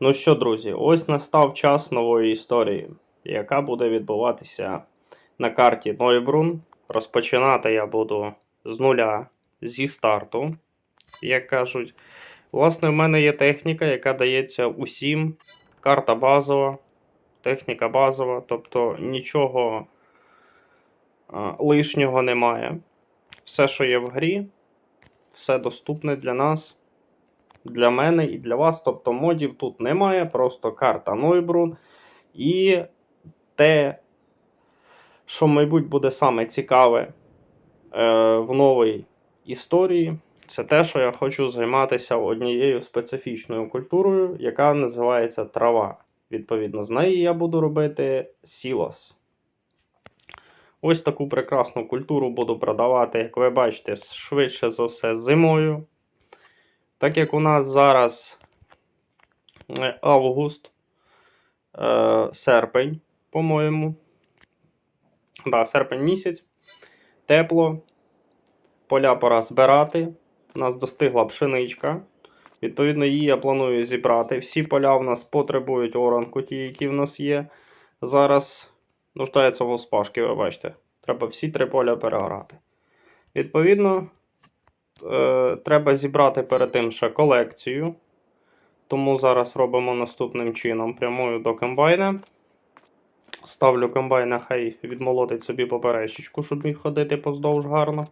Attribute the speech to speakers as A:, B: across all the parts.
A: Ну що, друзі, ось настав час нової історії, яка буде відбуватися на карті Нойбрун. Розпочинати я буду з нуля, зі старту, як кажуть. Власне, в мене є техніка, яка дається усім. Карта базова, техніка базова, тобто нічого лишнього немає. Все, що є в грі, все доступне для нас для мене і для вас. Тобто модів тут немає, просто карта Нойбрун. І те, що, мабуть, буде саме цікаве е, в новій історії, це те, що я хочу займатися однією специфічною культурою, яка називається трава. Відповідно, з неї я буду робити сілос. Ось таку прекрасну культуру буду продавати, як ви бачите, швидше за все зимою. Так як у нас зараз е, август, е, серпень, по-моєму. Да, серпень місяць. Тепло. Поля пора збирати. У нас достигла пшеничка. Відповідно, її я планую зібрати. Всі поля в нас потребують оранку, ті, які в нас є. Зараз нуждаються в оспашки, ви бачите. Треба всі три поля переорати. Відповідно, е, треба зібрати перед тим ще колекцію. Тому зараз робимо наступним чином: прямую до комбайна. Ставлю комбайна, хай відмолотить собі поперечечку, щоб міг ходити поздовж гарно.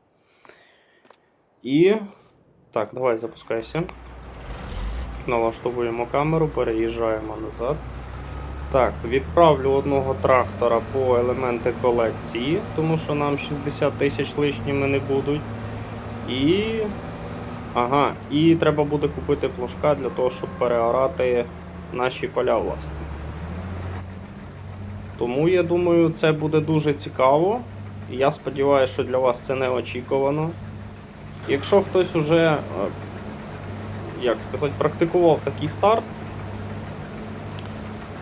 A: І. Так, давай запускайся. Налаштовуємо камеру, переїжджаємо назад. Так, відправлю одного трактора по елементи колекції, тому що нам 60 тисяч лишніми не будуть. І. Ага, і треба буде купити плужка для того, щоб переорати наші поля, власне. Тому я думаю, це буде дуже цікаво. Я сподіваюся, що для вас це не очікувано. Якщо хтось уже, е, як сказати, практикував такий старт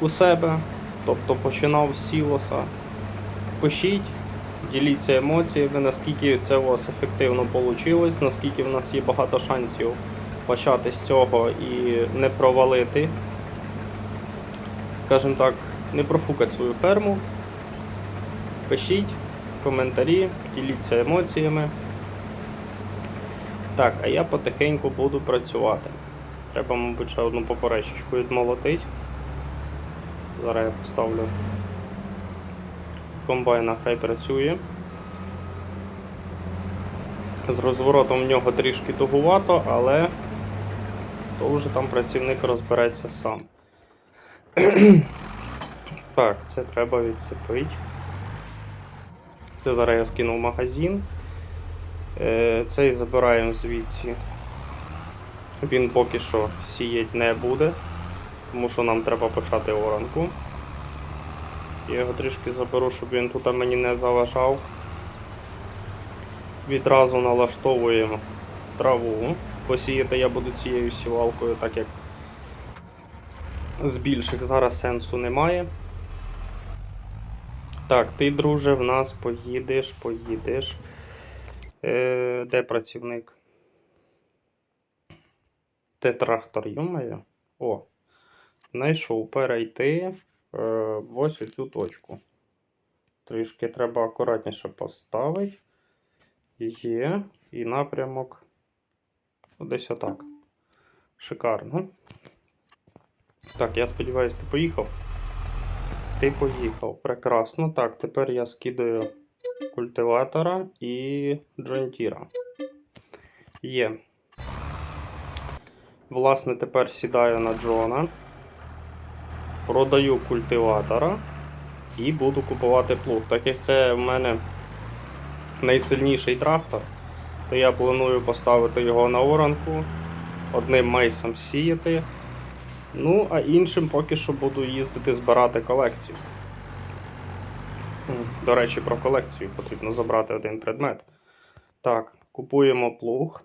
A: у себе, тобто починав з сілоса, пишіть, діліться емоціями, наскільки це у вас ефективно вийшло, наскільки в нас є багато шансів почати з цього і не провалити, скажімо так, не профукати свою ферму. Пишіть коментарі, діліться емоціями. Так, а я потихеньку буду працювати. Треба, мабуть, ще одну поперечечку відмолотити. Зараз я поставлю комбайна, хай працює. З розворотом в нього трішки тугувато, але то вже там працівник розбереться сам. так, це треба відсипити. Це зараз я скину в магазин. Е, Цей забираємо звідси. Він поки що сіять не буде, тому що нам треба почати оранку. Я його трішки заберу, щоб він тут мені не заважав. Відразу налаштовуємо траву. Посіяти я буду цією сівалкою, так як з більших зараз сенсу немає. Так, ти, друже, в нас поїдеш, поїдеш. Е, Де працівник? Де трактор, йомає? О, знайшов перейти ось цю точку. Трішки треба акуратніше поставити. Є. І напрямок. Десь отак. Шикарно. Так, я сподіваюся, ти поїхав. Ти поїхав. Прекрасно. Так, тепер я скидаю культиватора і джонтіра. Є. Власне, тепер сідаю на Джона. Продаю культиватора і буду купувати плуг. Так як це в мене найсильніший трактор, то я планую поставити його на оранку, одним мейсом сіяти. Ну, а іншим поки що буду їздити збирати колекцію. До речі, про колекцію потрібно забрати один предмет. Так, купуємо плуг.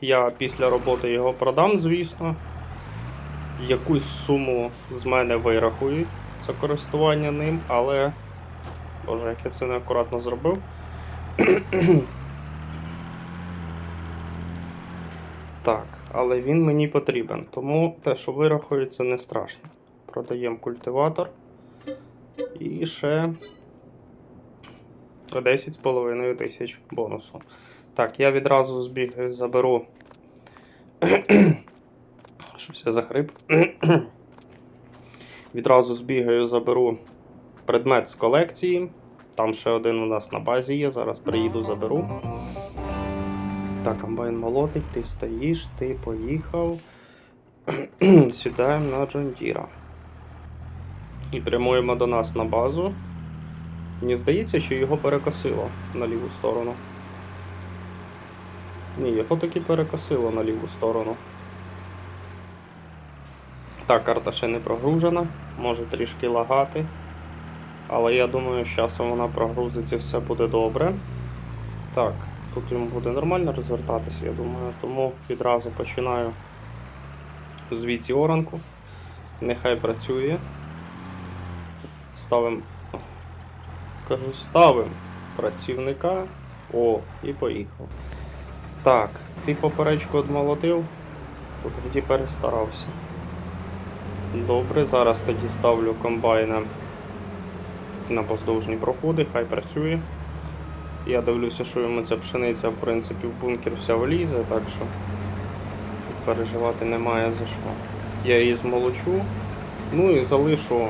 A: Я після роботи його продам, звісно. Якусь суму з мене вирахують за користування ним, але. Боже, як я це неаккуратно зробив. Так, але він мені потрібен. Тому те, що вирахується, не страшно. Продаємо культиватор. І ще 10,5 тисяч бонусу. Так, я відразу збігаю, заберу. Щось я захрип. відразу збігаю, заберу предмет з колекції. Там ще один у нас на базі є. Зараз приїду, заберу. Так, комбайн молотить, ти стоїш, ти поїхав. Сідаємо на Джондіра. І прямуємо до нас на базу. Мені здається, що його перекосило на ліву сторону. Ні, його таки перекосило на ліву сторону. Так, карта ще не прогружена, може трішки лагати. Але я думаю, з часом вона прогрузиться і все буде добре. Так, тут йому буде нормально розвертатися, я думаю, тому відразу починаю звідси оранку. Нехай працює. Ставимо. Кажу, ставимо працівника. О, і поїхав. Так, ти поперечку одмолотив, тут тоді перестарався. Добре, зараз тоді ставлю комбайна на поздовжні проходи, хай працює. Я дивлюся, що йому ця пшениця, в принципі, в бункер вся влізе, так що переживати немає за що. Я її змолочу, ну і залишу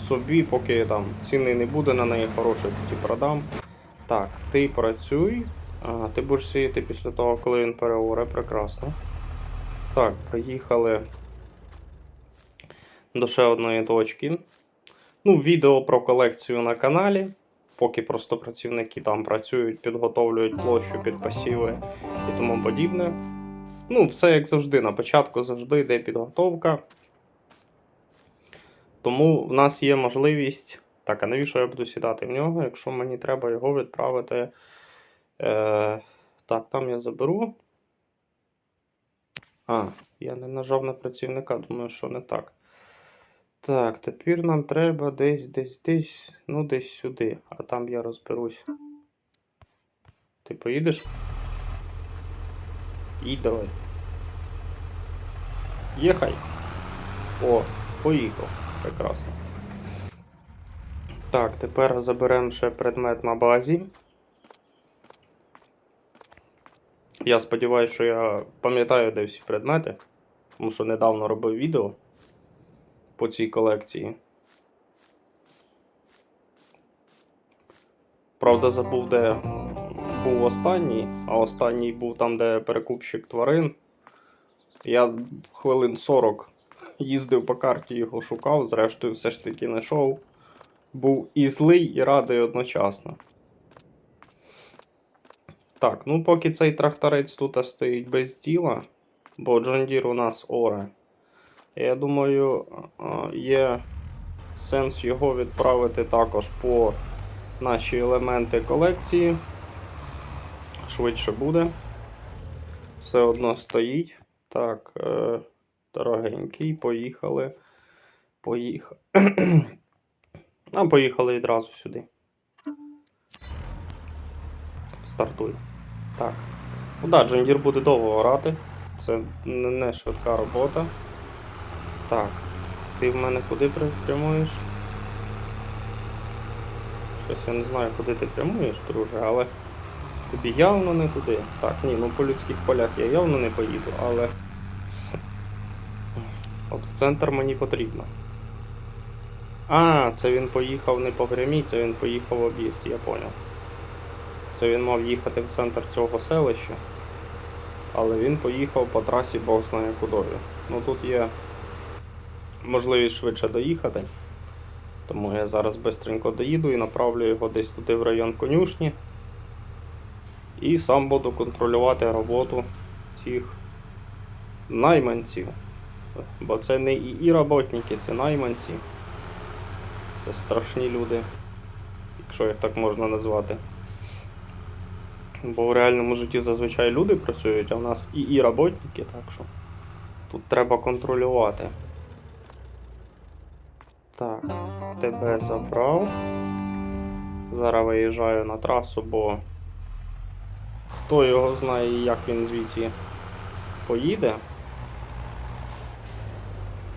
A: собі, поки там ціни не буде на неї хорошої, тоді продам. Так, ти працюй. А, ти будеш сіяти після того, коли він переоре, прекрасно. Так, приїхали до ще одної точки. Ну, відео про колекцію на каналі. Поки просто працівники там працюють, підготовлюють площу під посіви і тому подібне. Ну, все як завжди. На початку завжди йде підготовка. Тому в нас є можливість. Так, а навіщо я буду сідати в нього, якщо мені треба його відправити. Е, Так, там я заберу. А, я не нажав на працівника, думаю, що не так. Так, тепер нам треба десь, десь, десь, ну десь сюди, а там я розберусь. Ти поїдеш? Їдь давай. Їхай. О, поїхав. Прекрасно. Так, тепер заберемо ще предмет на базі. Я сподіваюся, що я пам'ятаю, де всі предмети, тому що недавно робив відео по цій колекції. Правда, забув, де був останній, а останній був там, де перекупщик тварин. Я хвилин 40 їздив по карті, його шукав, зрештою, все ж таки знайшов. Був і злий, і радий одночасно. Так, ну поки цей тракторець тут стоїть без діла, бо Джондір у нас оре. Я думаю, є сенс його відправити також по наші елементи колекції. Швидше буде. Все одно стоїть. Так, е, дорогенький, поїхали. Поїхали. А поїхали відразу сюди. Стартуй. Так. Ну да, Джондір буде довго орати. Це не швидка робота. Так, ти в мене куди прямуєш? Щось я не знаю, куди ти прямуєш, друже, але тобі явно не туди. Так, ні, ну по людських полях я явно не поїду, але. От в центр мені потрібно. А, це він поїхав не по прямій, це він поїхав об'їзд, я поняв. Це він мав їхати в центр цього селища. Але він поїхав по трасі Бог знає кудою. Ну тут є можливість швидше доїхати. Тому я зараз швидко доїду і направлю його десь туди в район конюшні. І сам буду контролювати роботу цих найманців. Бо це не і, і роботники, це найманці. Це страшні люди, якщо їх так можна назвати. Бо в реальному житті зазвичай люди працюють, а в нас і, і роботники, так що тут треба контролювати. Так, тебе забрав. Зараз виїжджаю на трасу, бо хто його знає, як він звідси поїде.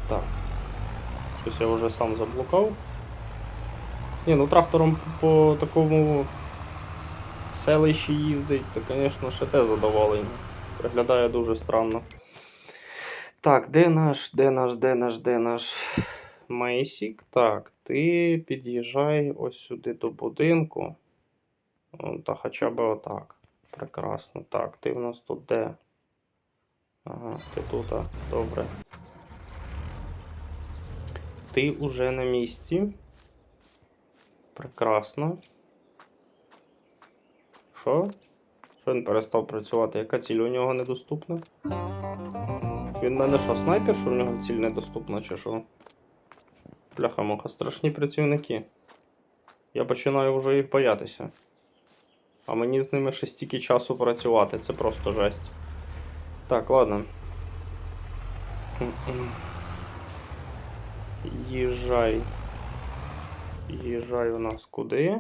A: Так. Щось я вже сам заблукав. Ні, ну трактором по, такому селищі їздить, то, звісно, ще те задоволення. Виглядає дуже странно. Так, де наш, де наш, де наш, де наш Мейсік? Так, ти під'їжджай ось сюди до будинку. Та хоча б отак. Прекрасно. Так, ти в нас тут де? Ага, ти тут, а. Добре. Ти уже на місці. Прекрасно. Що? Що він перестав працювати? Яка ціль у нього недоступна? Він мене що, снайпер, що в нього ціль недоступна, чи що? Бляха-муха, страшні працівники. Я починаю вже їх боятися. А мені з ними ще стільки часу працювати, це просто жесть. Так, ладно. Їжджай. Їжджай у нас куди?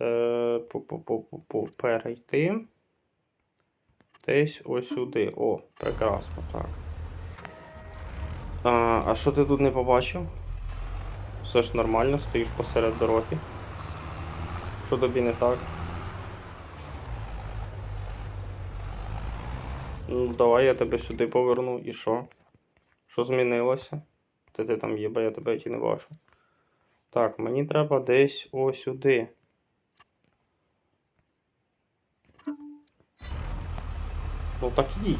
A: Е. Перейти. Десь ось сюди. О, прекрасно, так. А, що ти тут не побачив? Все ж нормально, стоїш посеред дороги. Що тобі не так? Ну, давай я тебе сюди поверну і що? Що змінилося? Де ти там є, бо я тебе ті не бачу. Так, мені треба десь ось сюди. Ну так ідіть.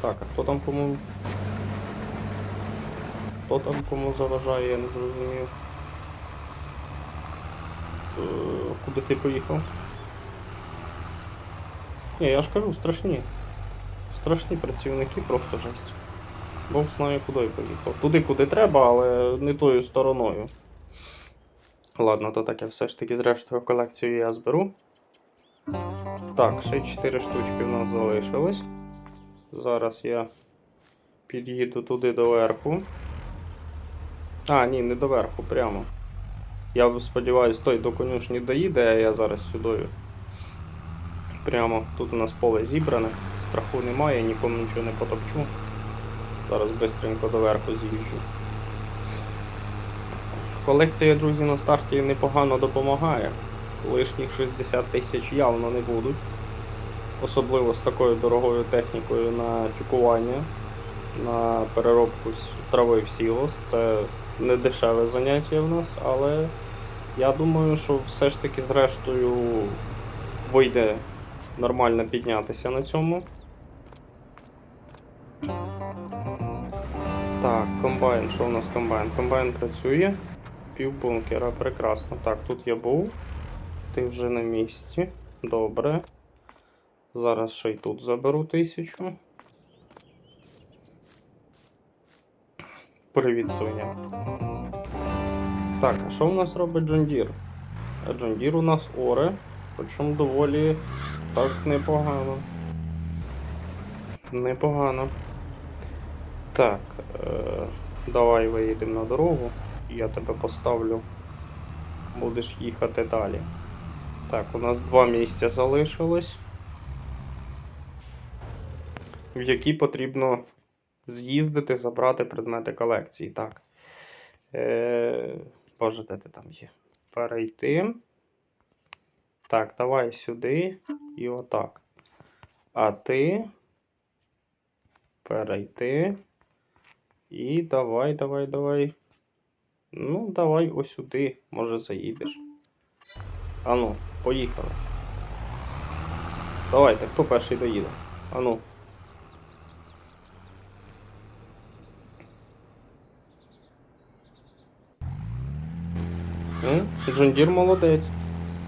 A: Так, а хто там кому. Хто там кому заважає, я не зрозумів. Е, Куди ти поїхав? Я ж кажу, страшні. Страшні працівники, просто жесть. Бог знає, куди я поїхав. Туди, куди треба, але не тою стороною. Ладно, то таке все ж таки зрештою колекцію я зберу. Так, ще 4 штучки в нас залишилось. Зараз я під'їду туди до верху. А, ні, не до верху, прямо. Я сподіваюся, той до конюшні доїде, а я зараз сюди. Прямо тут у нас поле зібране, страху немає, нікому нічого не потопчу. Зараз швидко до верху з'їжджу. Колекція, друзі, на старті непогано допомагає. Лишніх 60 тисяч явно не будуть. Особливо з такою дорогою технікою на тюкування, на переробку трави в сілос. Це не дешеве заняття в нас, але я думаю, що все ж таки зрештою вийде нормально піднятися на цьому. Так, комбайн, що у нас комбайн? Комбайн працює. Пів бункера, прекрасно. Так, тут я був. Ти вже на місці. Добре. Зараз ще й тут заберу тисячу. Привіт, свиня. Так, а що в нас робить Джондір? Джондір у нас оре, причому доволі так непогано. Непогано. Так, е, давай виїдемо на дорогу, я тебе поставлю. Будеш їхати далі. Так, у нас два місця залишилось, в які потрібно з'їздити, забрати предмети колекції. Так. Е, Боже, де ти там є? Перейти. Так, давай сюди і отак. А ти. Перейти. І давай, давай, давай. Ну, давай ось сюди, може заїдеш. Ану, поїхали. Давайте, хто перший доїде? Ану. М? Джондір молодець.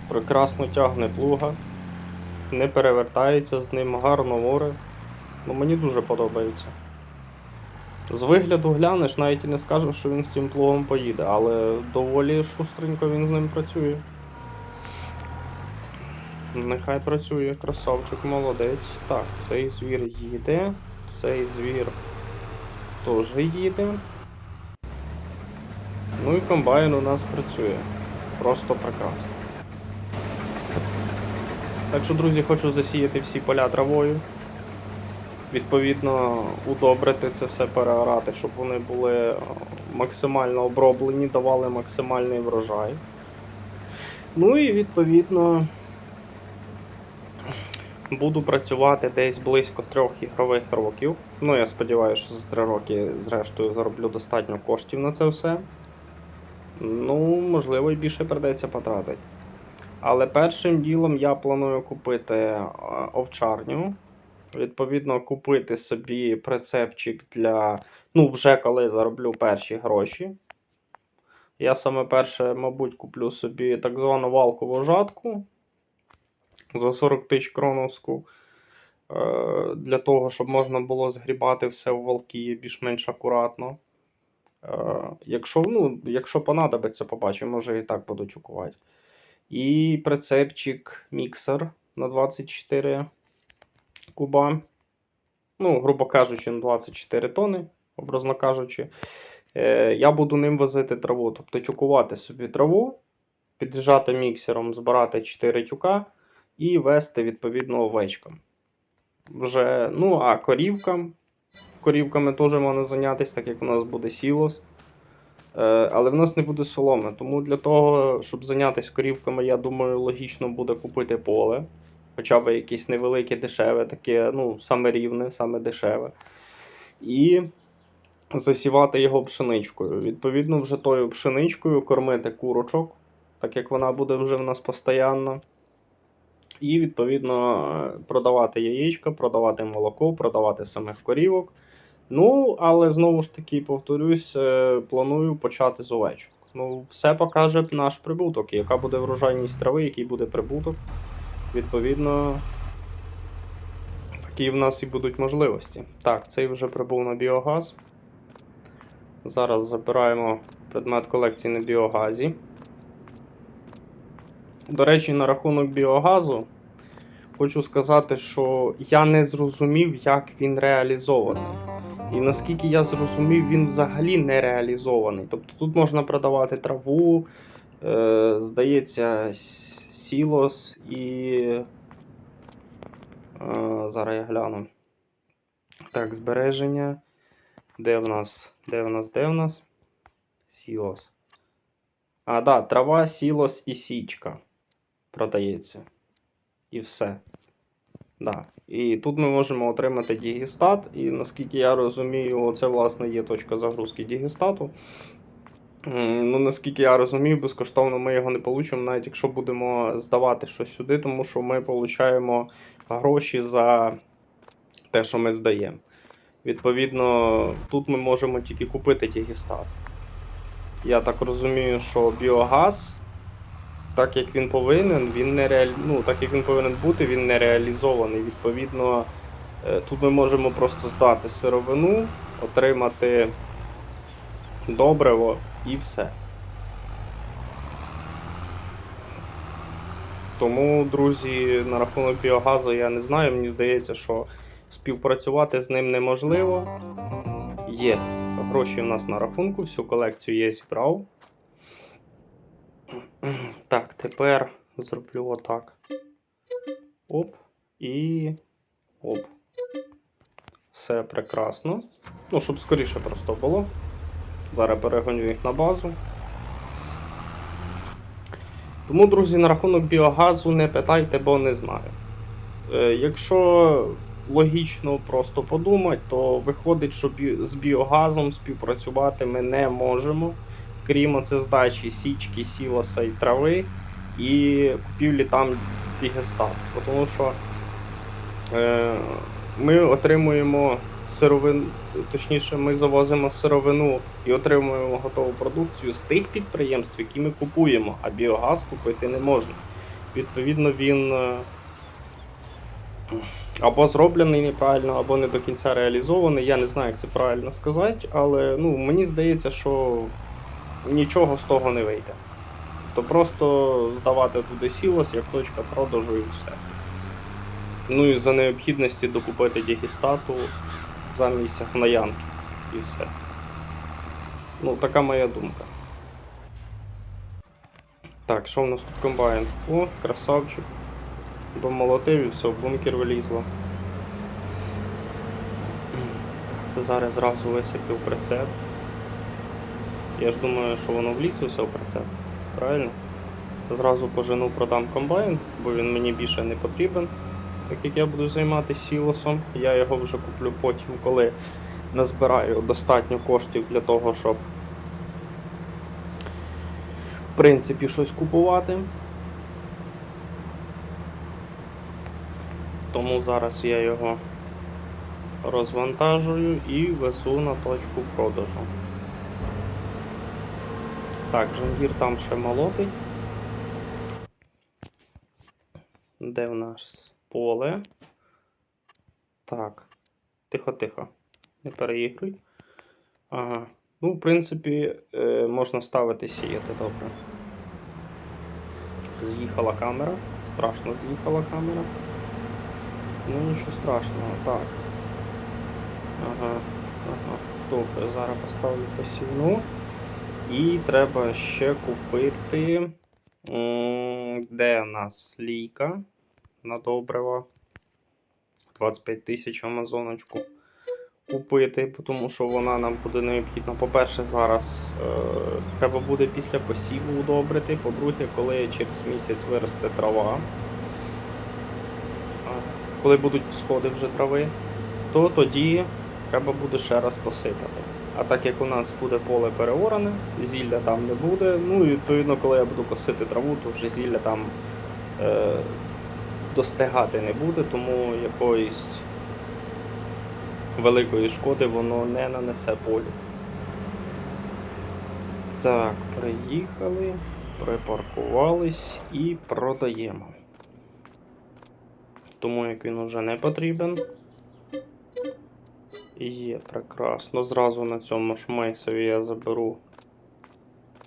A: Прекрасно тягне плуга. Не перевертається з ним, гарно море. Ну мені дуже подобається. З вигляду глянеш, навіть і не скажеш, що він з цим плугом поїде, але доволі шустренько він з ним працює. Нехай працює, красавчик, молодець. Так, цей звір їде, цей звір теж їде. Ну і комбайн у нас працює. Просто прекрасно. Так що, друзі, хочу засіяти всі поля травою. Відповідно, удобрити це все переорати, щоб вони були е, максимально оброблені, давали максимальний врожай. Ну і відповідно буду працювати десь близько трьох ігрових років. Ну, я сподіваюся, що за три роки, зрештою, зароблю достатньо коштів на це все. Ну, можливо, і більше придеться потратити. Але першим ділом я планую купити е, овчарню. Відповідно, купити собі прицепчик для. Ну, вже коли зароблю перші гроші. Я саме перше, мабуть, куплю собі так звану валкову жатку за 40 тисяч кроновську. Е, Для того, щоб можна було згрібати все в валки більш-менш акуратно. Е, Якщо, ну, якщо понадобиться, побачимо, може і так буду чукувати. І прицепчик міксер на 24 куба. Ну, грубо кажучи, на 24 тони, образно кажучи. Е, Я буду ним возити траву. Тобто тюкувати собі траву, під'їжджати міксером, збирати 4 тюка і вести відповідно овечкам. Вже, ну, а корівкам. Корівками теж можна зайнятися, так як у нас буде сілос. Е, Але в нас не буде соломи. Тому для того, щоб зайнятися корівками, я думаю, логічно буде купити поле. Хоча б якесь невелике, дешеве, таке, ну, саме рівне, саме дешеве. І засівати його пшеничкою. Відповідно, вже тою пшеничкою кормити курочок, так як вона буде вже в нас постійно. І, відповідно, продавати яєчка, продавати молоко, продавати самих корівок. Ну, але знову ж таки, повторюсь, е, планую почати з овечок. Ну, все покаже наш прибуток, яка буде врожайність трави, який буде прибуток. Відповідно, такі в нас і будуть можливості. Так, цей вже прибув на біогаз. Зараз забираємо предмет колекції на біогазі. До речі, на рахунок біогазу хочу сказати, що я не зрозумів, як він реалізований. І наскільки я зрозумів, він взагалі не реалізований. Тобто тут можна продавати траву, е, здається, сілос і. Е, зараз я гляну. Так, збереження. Де в нас? Де в нас? Де в нас? Сілос. А, да, трава, сілос і січка продається. І все. Да. І тут ми можемо отримати дігістат, і наскільки я розумію, це власне є точка загрузки дігістату. Ну, наскільки я розумію, безкоштовно ми його не получимо, навіть якщо будемо здавати щось сюди, тому що ми получаємо гроші за те, що ми здаємо. Відповідно, тут ми можемо тільки купити дігістат. Я так розумію, що біогаз, так як він повинен, він не реаль... ну, так як він повинен бути, він не реалізований. Відповідно, е, тут ми можемо просто здати сировину, отримати добриво і все. Тому, друзі, на рахунок біогазу я не знаю. Мені здається, що співпрацювати з ним неможливо. Є. Гроші в нас на рахунку, всю колекцію я зібрав. Так, тепер зроблю отак. Оп. І. Оп. Все прекрасно. Ну, щоб скоріше просто було. Зараз перегоню їх на базу. Тому, друзі, на рахунок біогазу не питайте, бо не знаю. Е, якщо логічно просто подумати, то виходить, що з біогазом співпрацювати ми не можемо, крім оце здачі січки, сілоса і трави, і купівлі там дігестату. Тому що е, ми отримуємо сировину, точніше, ми завозимо сировину і отримуємо готову продукцію з тих підприємств, які ми купуємо, а біогаз купити не можна. Відповідно, він е, або зроблений неправильно, або не до кінця реалізований. Я не знаю, як це правильно сказати, але ну, мені здається, що нічого з того не вийде. То просто здавати туди сілос як точка продажу і все. Ну і за необхідності докупити дігістату замість гноянки. І все. Ну, така моя думка. Так, що в нас тут комбайн? О, красавчик. Домолотив і все, в бункер вилізло. Зараз зразу висипів прицеп. Я ж думаю, що воно влізе все в прицеп. Правильно? Зразу пожену продам комбайн, бо він мені більше не потрібен. Так як я буду займатися сілосом, я його вже куплю потім, коли назбираю достатньо коштів для того, щоб в принципі щось купувати. Тому зараз я його розвантажую і везу на точку продажу. Так, Джангір там ще молотий. Де в нас поле? Так. Тихо-тихо. Не переігруй. Ага. Ну, в принципі, е, можна ставити сіяти добре. З'їхала камера. Страшно з'їхала камера. Ну, нічого страшного, так. Ага, ага. Добре, зараз поставлю посівну. І треба ще купити. Де у нас лійка на добрива? 25 тисяч амазоночку купити, тому що вона нам буде необхідна. По-перше, зараз е, треба буде після посіву удобрити. По-друге, коли через місяць виросте трава, коли будуть всходи вже трави, то тоді треба буде ще раз посипати. А так як у нас буде поле переоране, зілля там не буде. Ну і відповідно, коли я буду косити траву, то вже зілля там е, достигати не буде, тому якоїсь великої шкоди воно не нанесе полю. Так, приїхали, припаркувались і продаємо. Тому як він уже не потрібен. Є прекрасно. Зразу на цьому ж мейсові я заберу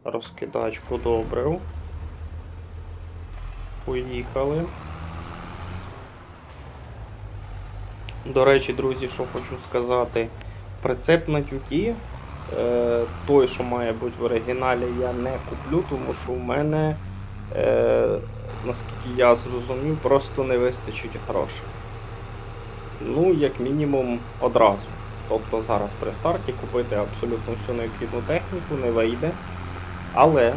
A: розкидачку добрив. Поїхали. До речі, друзі, що хочу сказати, прицеп на тюки, е, той, що має бути в оригіналі, я не куплю, тому що в мене, е, наскільки я зрозумів, просто не вистачить грошей. Ну, як мінімум, одразу. Тобто зараз при старті купити абсолютно всю необхідну техніку не вийде. Але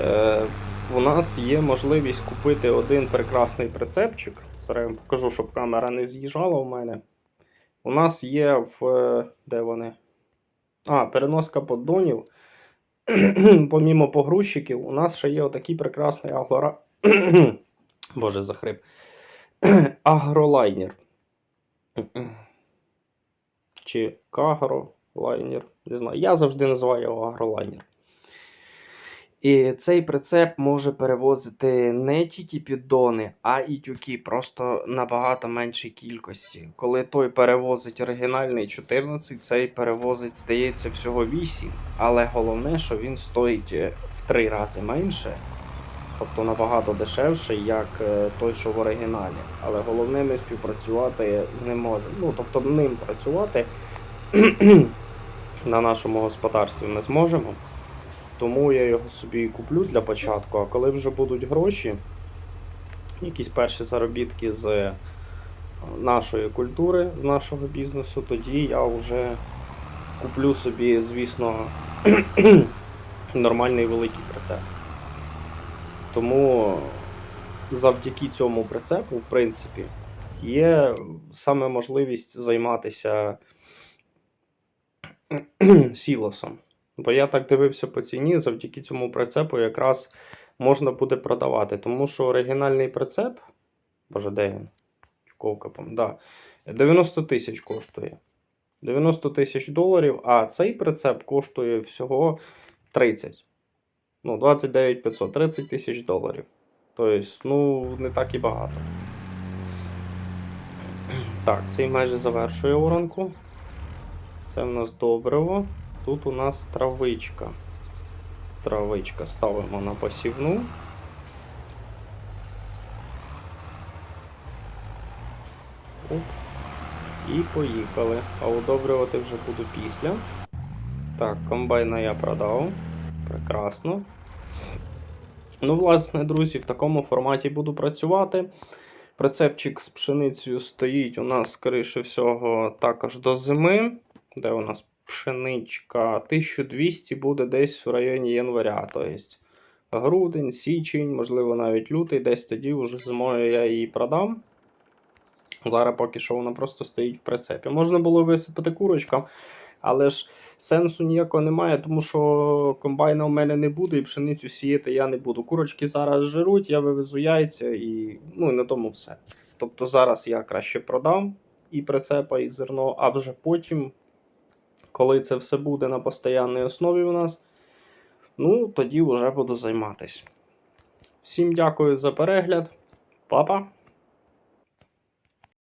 A: е, у нас є можливість купити один прекрасний прицепчик. Зараз я вам покажу, щоб камера не з'їжджала у мене. У нас є в. е, Де вони? А, переноска поддонів. Помімо погрузчиків, у нас ще є отакий прекрасний аглора... Боже, захрип. Агролайнер. Чи кагролайнер. Не знаю. Я завжди називаю його агролайнер. І цей прицеп може перевозити не тільки піддони, а і тюки, просто набагато меншій кількості. Коли той перевозить оригінальний 14, цей перевозить, здається, всього 8. Але головне, що він стоїть е, в 3 рази менше, тобто набагато дешевше, як е, той, що в оригіналі. Але головне, ми співпрацювати з ним можемо. Ну, тобто ним працювати на нашому господарстві ми зможемо. Тому я його собі куплю для початку. А коли вже будуть гроші, якісь перші заробітки з е, нашої культури, з нашого бізнесу, тоді я вже куплю собі, звісно, нормальний великий прицеп. Тому завдяки цьому прицепу, в принципі, є саме можливість займатися сілосом. Бо я так дивився по ціні, завдяки цьому прицепу якраз можна буде продавати. Тому що оригінальний прицеп. Боже, де він? Да. 90 тисяч коштує. 90 тисяч доларів, а цей прицеп коштує всього 30. Ну, 29 500, 30 тисяч доларів. Тобто, ну, не так і багато. Так, цей майже завершує оранку. Це в нас добриво. Тут у нас травичка. Травичка ставимо на посівну. Оп. І поїхали. А удобрювати вже буду після. Так, комбайна я продав. Прекрасно. Ну, власне, друзі, в такому форматі буду працювати. Прицепчик з пшеницею стоїть у нас, скоріше всього, також до зими, де у нас пшеничка 1200 буде десь в районі января. Тобто грудень, січень, можливо, навіть лютий, десь тоді вже зимою я її продам. Зараз поки що вона просто стоїть в прицепі. Можна було висипати курочкам, але ж сенсу ніякого немає, тому що комбайна у мене не буде і пшеницю сіяти я не буду. Курочки зараз жируть, я вивезу яйця і ну, на тому все. Тобто зараз я краще продам і прицепа, і зерно, а вже потім, коли це все буде на постійній основі у нас, ну тоді вже буду займатися. Всім дякую за перегляд. Па-па!